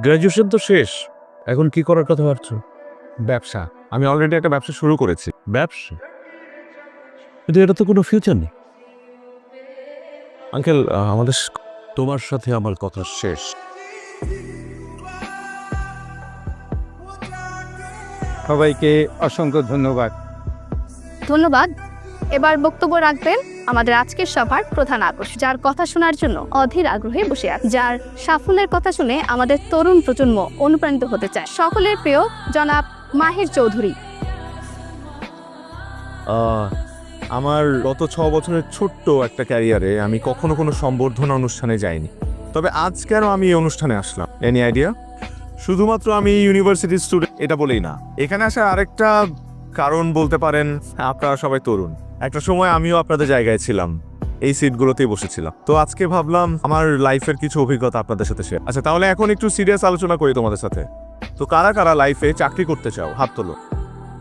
Graduation তো শেষ। এখন কি করার কথা ভাবছ? ব্যবসা। আমি অলরেডি একটা ব্যবসা শুরু করেছি। ব্যবসা? কিন্তু এটা তো কোনো ফিউচার নেই। আঙ্কেল আমাদের তোমার সাথে আমার কথা শেষ। সবাইকে অসংখ্য ধন্যবাদ। ধন্যবাদ। এবার বক্তব্য রাখবেন আমাদের আজকের সভার প্রধান আকর্ষণ যার কথা শোনার জন্য অধীর আগ্রহে বসে আছে। যার সাফল্যের কথা শুনে আমাদের তরুণ প্রজন্ম অনুপ্রাণিত হতে চায়। সকলের প্রিয় জনাব মাহির চৌধুরী। আমার গত ছ বছরের ছোট্ট একটা ক্যারিয়ারে আমি কখনো কোনো সম্বর্ধনা অনুষ্ঠানে যাইনি। তবে আজ কেন আমি এই অনুষ্ঠানে আসলাম? এনি আইডিয়া শুধুমাত্র আমি ইউনিভার্সিটির স্টুডেন্ট এটা বলেই না। এখানে আসার আরেকটা কারণ বলতে পারেন, আপনারা সবাই তরুণ। একটা সময় আমিও আপনাদের জায়গায় ছিলাম। এই সিটগুলোতেই বসেছিলাম। তো আজকে ভাবলাম আমার লাইফের কিছু অভিজ্ঞতা আপনাদের সাথে শেয়ার আচ্ছা তাহলে এখন একটু সিরিয়াস আলোচনা করি তোমাদের সাথে। তো কারা কারা লাইফে চাকরি করতে চাও? হাত তোলো।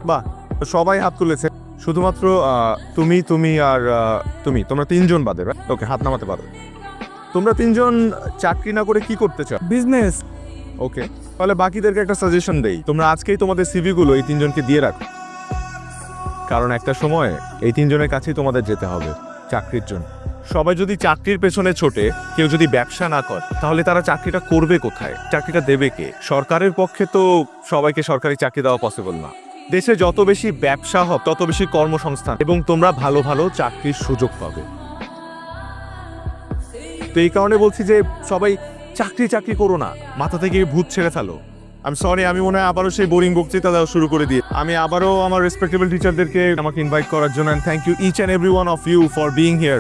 বাহ সবাই হাত তুলেছে। শুধুমাত্র তুমি তুমি আর তুমি। তোমরা তিনজন বাদে ওকে হাত নামাতে পারো তোমরা তিনজন চাকরি না করে কি করতে চাও? বিজনেস ওকে তাহলে বাকিদেরকে একটা সাজেশন দেই। তোমরা আজকেই তোমাদের সিভিগুলো এই তিনজনকে দিয়ে রাখো। কারণ একটা সময় এই তিনজনের কাছেই তোমাদের যেতে হবে, চাকরির জন্য। সবাই যদি চাকরির পেছনে ছোটে, কেউ যদি ব্যবসা না করে, তাহলে তারা চাকরিটা করবে কোথায়? চাকরিটা দেবে কে? সরকারের পক্ষে তো সবাইকে সরকারি চাকরি দেওয়া পসিবল না। দেশে যত বেশি ব্যবসা হবে, তত বেশি কর্মসংস্থান এবং তোমরা ভালো ভালো চাকরির সুযোগ পাবে। তো এই কারণে বলছি যে, সবাই চাকরি চাকরি করো না, মাথা থেকে ভূত ছেড়ে ফেলো। আমি সরি আমি মনে হয় আবারও সেই বোরিং বক্তৃতা দেওয়া শুরু করে দিয়ে আমি আবারও আমার রেসপেক্টেবল টিচারদেরকে আমাকে ইনভাইট করার জন্য and thank you each and every one of you for being here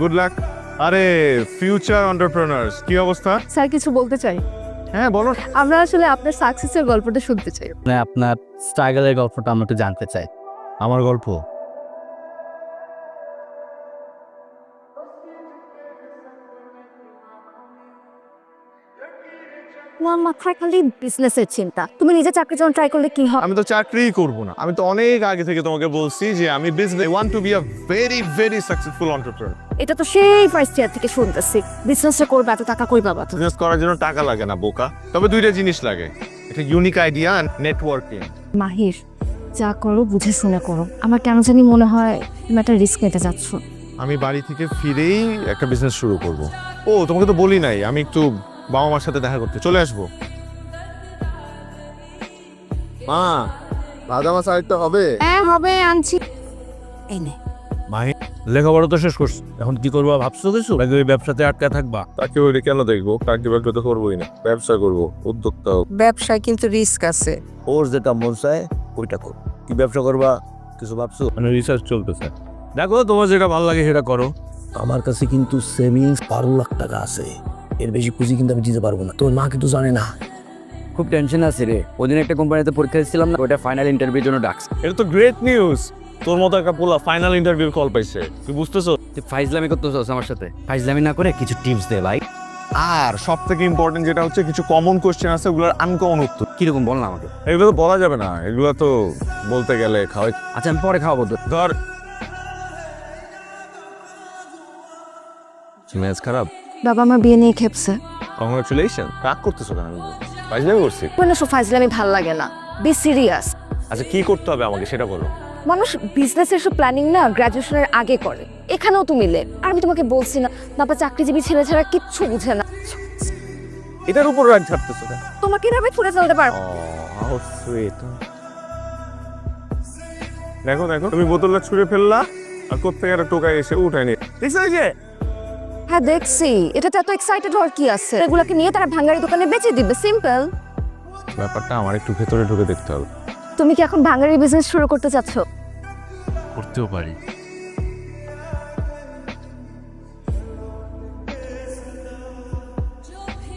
good luck আরে ফিউচার এন্টারপ্রেনার্স কি অবস্থা? স্যার কিছু বলতে চাই? হ্যাঁ বলো। আমরা আসলে আপনার সাকসেসের গল্পটা শুনতে চাই। মানে আপনার স্ট্রাগলের গল্পটা আমরা একটু জানতে চাই। আমার গল্প? তোমার মাথায় খালি বিজনেসের চিন্তা। তুমি নিজে চাকরি যখন ট্রাই করলে কি হবে আমি তো চাকরিই করব না। আমি তো অনেক আগে থেকে তোমাকে বলছি যে আমি business want to be a very very successful entrepreneur এটা তো সেই ফার্স্ট ইয়ার থেকে শুনতেছি। বিজনেসটা করবে এত টাকা কই পাবা বিজনেস করার জন্য টাকা লাগে না বোকা। তবে দুইটা জিনিস লাগে। একটা ইউনিক আইডিয়া নেটওয়ার্কিং মাহির যা করো বুঝে শুনে করো। আমার কেন জানি মনে হয় তুমি একটা রিস্ক নিতে যাচ্ছ। আমি বাড়ি থেকে ফিরেই একটা বিজনেস শুরু করব। ও তোমাকে তো বলি নাই আমি একটু বাবা মার সাথে দেখা করতে। চলে আসব। মা ভাজা মাছ আরেকটা হবে? হ্যাঁ হবে আনছি। এই নে। মাহি লেখাপড়া তো শেষ করছ। এখন কি করবা ভাবছ কিছু? নাকি ওই ব্যবসাতে আটকা থাকবা? তাকে ওইটা কেন দেখব? চাকরি বাকরি তো করবোই না। ব্যবসা করব উদ্যোক্তা হোক। ব্যবসায় কিন্তু রিস্ক আছে। ওর যেটা মন চায় ওইটা কর। কি ব্যবসা করবা কিছু ভাবছ? মানে রিসার্চ চলতেছে। দেখো তোমার যেটা ভালো লাগে সেটা করো। আমার কাছে কিন্তু সেভিংস বারো লাখ টাকা আছে। এর বেশি পুঁজি কিন্তু আমি দিতে পারব না। তোর মা কিন্তু জানে না। খুব টেনশন আছে রে। ওদিন একটা কোম্পানিতে পরীক্ষা দিচ্ছিলাম না ওটা ফাইনাল ইন্টারভিউর জন্য ডাকছে। এটা তো গ্রেট নিউজ তোর মতো একটা পোলা ফাইনাল ইন্টারভিউ কল পাইছে। তুই বুঝতেছো? তুই ফাইজলামি করতেছস আমার সাথে। ফাইজলামি না করে কিছু টিপস দে ভাই। আর সব থেকে ইম্পর্টেন্ট যেটা হচ্ছে কিছু কমন কোশ্চেন আছে ওগুলোর আনকমন উত্তর। কীরকম বল না আমাকে। এগুলো তো বলা যাবে না। এগুলো তো বলতে গেলে খাওয়াই। আচ্ছা আমি পরে খাওয়াবো তো ধর। ম্যাচ খারাপ? বাবা আমার বিয়ে নিয়ে খেপছে। কংগ্রাচুলেশন রাগ করতেছো কেন? পাইজামি করছি। কোনো সব ফাইজলামি ভালো লাগে না। বি সিরিয়াস আচ্ছা কি করতে হবে আমাকে সেটা বলো। মানুষ বিজনেসের সব প্ল্যানিং না গ্রাজুয়েশনের আগে করে। এখানেও তো মিলে আর আমি তোমাকে বলছি না না বাবা চাকরিজীবী ছেলে ছাড়া কিচ্ছু বুঝে না। এটার উপর রাগ ছাড়তেছো কেন? তোমাকে এভাবে ছুড়ে চলতে পারব। হাউ সুইট দেখো দেখো তুমি বোতলটা ছুঁড়ে ফেললা আর কোথেকে একটা টোকাই এসে উঠায় নিয়ে দেখছ যে হ্যাঁ দেখছি। এটাতে এত এক্সাইটেড হওয়ার কি আছে? এগুলোকে নিয়ে তারা ভাঙ্গারি দোকানে বেচে দিবে সিম্পল ব্যাপারটা আমার একটু ভেতরে ঢুকে দেখতে হবে। তুমি কি এখন ভাঙ্গারি বিজনেস শুরু করতে চাচ্ছ? করতেও পারি।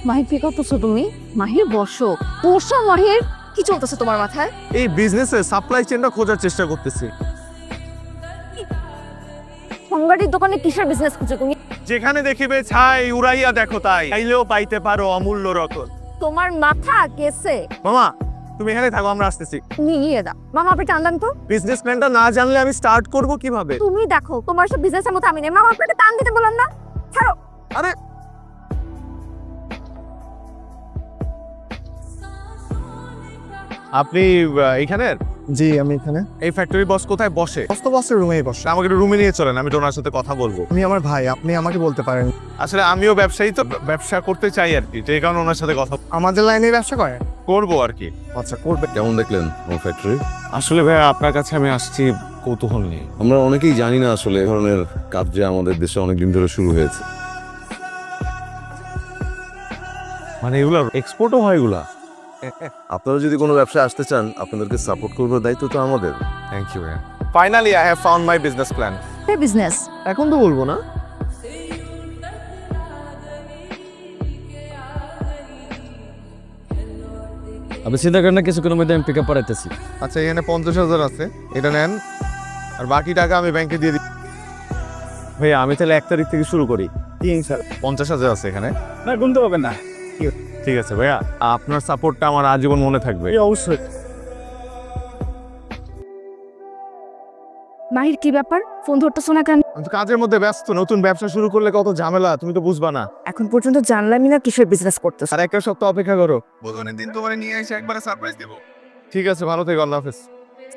মাহির কি করতেছো তুমি? মাহির বসো। বসো মাহির। কি চলতেছে তোমার মাথায়? এই বিজনেসে সাপ্লাই চেনটা খোঁজার চেষ্টা করতেছি। ভাঙ্গারির দোকানে কিসের বিজনেস খুঁজো তুমি? যেখানে দেখিবে ছাই উড়াইয়া দেখো তাই। চাইলেও পাইতে পারো অমূল্য রতন। তোমার মাথা কেসে মামা তুমি এখানে থাকো আমরা আসতেছি। নিয়ে দাও মামা আপনি টান দেন তো। বিজনেস প্ল্যানটা না জানলে আমি স্টার্ট করব কীভাবে? তুমি দেখো তোমার সব বিজনেসের মতো আমি নেই। মামা আপনাকে টান দিতে বললাম না। ছাড়ো। আরে! আপনি এখানের জি আমি এখানে। এই ফ্যাক্টরি বস কোথায়? বসে। অস্ত বসের রুমেই বসে। আমাকে একটু রুমে নিয়ে চলেন আমি ওনার সাথে কথা বলব। আপনি আমার ভাই আপনি আমাকে বলতে পারেন। আসলে আমিও ব্যবসায়ী তো ব্যবসা করতে চাই আর কি তো এই কারণে ওনার সাথে কথা আমাদের লাইনে ব্যবসা করেন করব আর কি। আচ্ছা করবে। কেমন দেখলেন ও ফ্যাক্টরি আসলে ভাই আপনার কাছে আমি আসছি কৌতূহল নেই আমরা অনেকেই জানি না আসলে এ ধরনের কাজ যে আমাদের দেশে অনেকদিন ধরে শুরু হয়েছে। মানে এগুলো এক্সপোর্টও হয় এগুলা? আপনারা যদি কোনো ব্যবসা আসতে চান আপনাদেরকে সাপোর্ট করবার দায়িত্ব তো আমাদের। Thank you finally I have found my business plan business এখন তো বলব না। আমি চিন্তা করেন না কিছুক্ষণের মধ্যে আমি পিক আপ করাইতেছি আচ্ছা এখানে পঞ্চাশ হাজার আছে। এটা নেন। আর বাকি টাকা আমি ব্যাংকে দিয়ে দিই। ভাইয়া আমি তাহলে এক তারিখ থেকে শুরু করি। তিন স্যার পঞ্চাশ হাজার আছে এখানে। না গুনতে হবে না। ঠিক আছে ভাইয়া আপনার সাপোর্টটা আমার আজীবন মনে থাকবে। অবশ্যই। মাহির কি ব্যাপার? ফোন ধরতেছো না কেন? কাজের মধ্যে ব্যস্ত নতুন ব্যবসা শুরু করলে কত ঝামেলা তুমি তো বুঝবা না। এখন পর্যন্ত জানলামই না কিসের বিজনেস করতেছ। আর একটা সপ্তাহ অপেক্ষা করো। বোধনের দিন তোমার নিয়ে এসে একবার সারপ্রাইজ দেবো। ঠিক আছে ভালো থেকে আল্লাহ হাফেজ।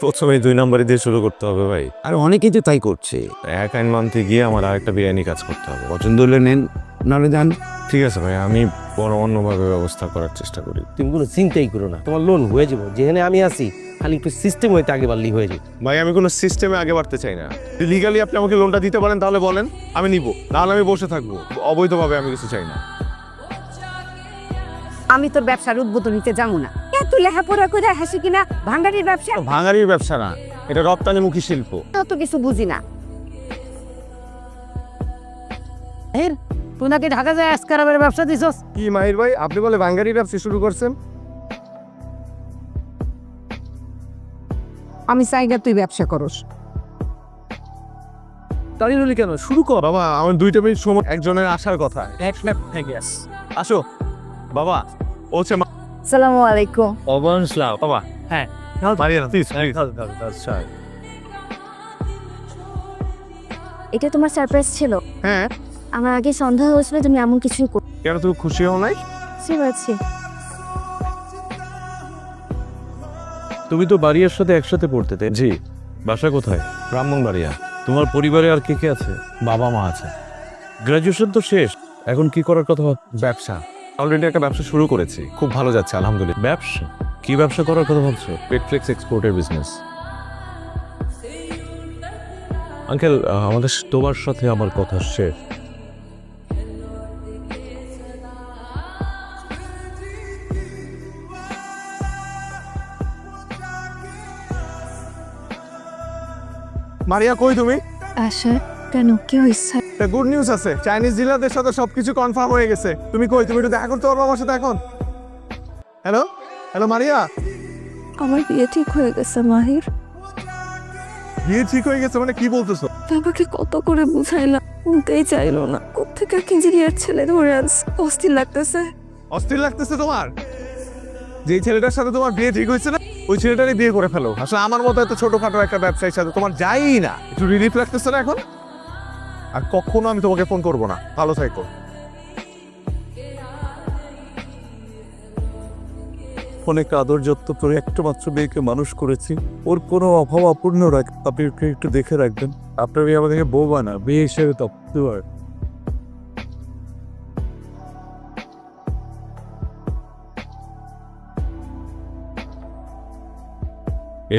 প্রথমে দুই নম্বরে দিয়ে শুরু করতে হবে ভাই। আর অনেকেই তো তাই করছে। এক আইন মানতে গিয়ে আমার আরেকটা বিরিয়ানি কাজ করতে হবে। পছন্দ হলে নেন নাহলে যান। ঠিক আছে ভাই আমি বড় অন্যভাবে ব্যবস্থা করার চেষ্টা করি। তুমি কোনো চিন্তাই করো না তোমার লোন হয়ে যাব। যেখানে আমি আছি খালি একটু সিস্টেম হইতে আগে বাড়লি হয়ে যাবে। ভাই আমি কোনো সিস্টেমে আগে বাড়তে চাই না। লিগালি আপনি আমাকে লোনটা দিতে পারেন তাহলে বলেন আমি নিব। নাহলে আমি বসে থাকব। অবৈধভাবে আমি কিছু চাই না। আমি তোর ব্যবসার উদ্বোধন নিতে যাব না। এত লেখাপড়া করে হাসি কিনা? ভাঙ্গারির ব্যবসা? ভাঙারির ব্যবসা না। এটা রপ্তানিমুখী শিল্প। অত কিছু বুঝি না। তুই নাকি ঢাকা যায় আজকারাবের ব্যবসা দিছস? কি মাহির ভাই আপনি বলে বাঙ্গারি ব্যবসা শুরু করছেন? আমি চাই না তুই ব্যবসা করস। দাঁড়িয়ে রইলি কেন? শুরু কর। বাবা আমার দুইটা মিনিট সময় একজনের আসার কথা। আসো। বাবা ও হচ্ছে মা- সালামু আলাইকুম। অবনসলাম বাবা। হ্যাঁ। মারিয়ানা প্লিজ এটা তোমার সারপ্রাইজ ছিল? হ্যাঁ। আমার আগে সন্দেহ হয়েছিল তুমি এমন কিছুই কেন তুমি খুশি হও নাই? পারছি তুমি তো বাড়িয়ার সাথে একসাথে পড়তে তাই জি। বাসা কোথায়? ব্রাহ্মণ ব্রাহ্মণবাড়িয়া। তোমার পরিবারে আর কে কে আছে? বাবা মা আছে। গ্রাজুয়েশন তো শেষ। এখন কি করার কথা? ব্যবসা। অলরেডি একটা ব্যবসা শুরু করেছি। খুব ভালো যাচ্ছে আলহামদুলিল্লাহ। ব্যবসা? কি ব্যবসা করার কথা ভাবছ? পেটফ্লেক্স এক্সপোর্টের বিজনেস আঙ্কেল আমাদের তোমার সাথে আমার কথা শেষ। মারিয়া কই তুমি? আশা কেন? কি হয়েছে? একটা গুড নিউজ আছে। চাইনিজ ডিলারদের সাথে সবকিছু কনফার্ম হয়ে গেছে। তুমি কই? তুমি একটু দেখা করতে পারব আমার সাথে এখন? Hello hello Maria? আমার বিয়ে ঠিক হয়ে গেছে মাহির। বিয়ে ঠিক হয়ে গেছে মানে কি বলতেছো? বাবাকে কত করে বুঝাইলাম শুনতেই চাইলো না। কোথেকে এক ইঞ্জিনিয়ার ছেলে ধরে আনছে? অস্থির লাগতেছে। অস্থির লাগতেছে তোমার? যে ছেলেটার সাথে তোমার বিয়ে ঠিক হয়েছে না ওই ছেলেটারই বিয়ে করে ফেলো। আসলে আমার মতো এত ছোটখাটো একটা ব্যবসায়ীর সাথে তোমার যাই না। একটু রিলিফ লাগতেছে না এখন? আর কখনো আমি তোমাকে ফোন করব না। ভালো থাকো। অনেক আদর যত্ন করে একটা মাত্র মেয়েকে মানুষ করেছি। ওর কোনো অভাব অপূর্ণ রাখ আপনি ওকে একটু দেখে রাখবেন। আপনার মেয়ে আমাদেরকে বউ না মেয়ে হিসেবে তো আর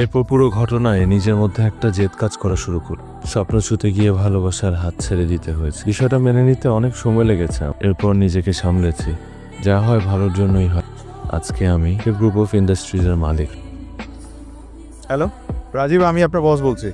এরপর পুরো ঘটনায় নিজের মধ্যে একটা জেদ কাজ করা শুরু কর স্বপ্ন ছুতে গিয়ে ভালোবাসার হাত ছেড়ে দিতে হয়েছে। বিষয়টা মেনে নিতে অনেক সময় লেগেছে। এরপর নিজেকে সামলেছি। যা হয় ভালোর জন্যই হয়। আজকে আমি গ্রুপ অফ ইন্ডাস্ট্রিজের মালিক। হ্যালো রাজীব, আমি আপনার বস বলছি।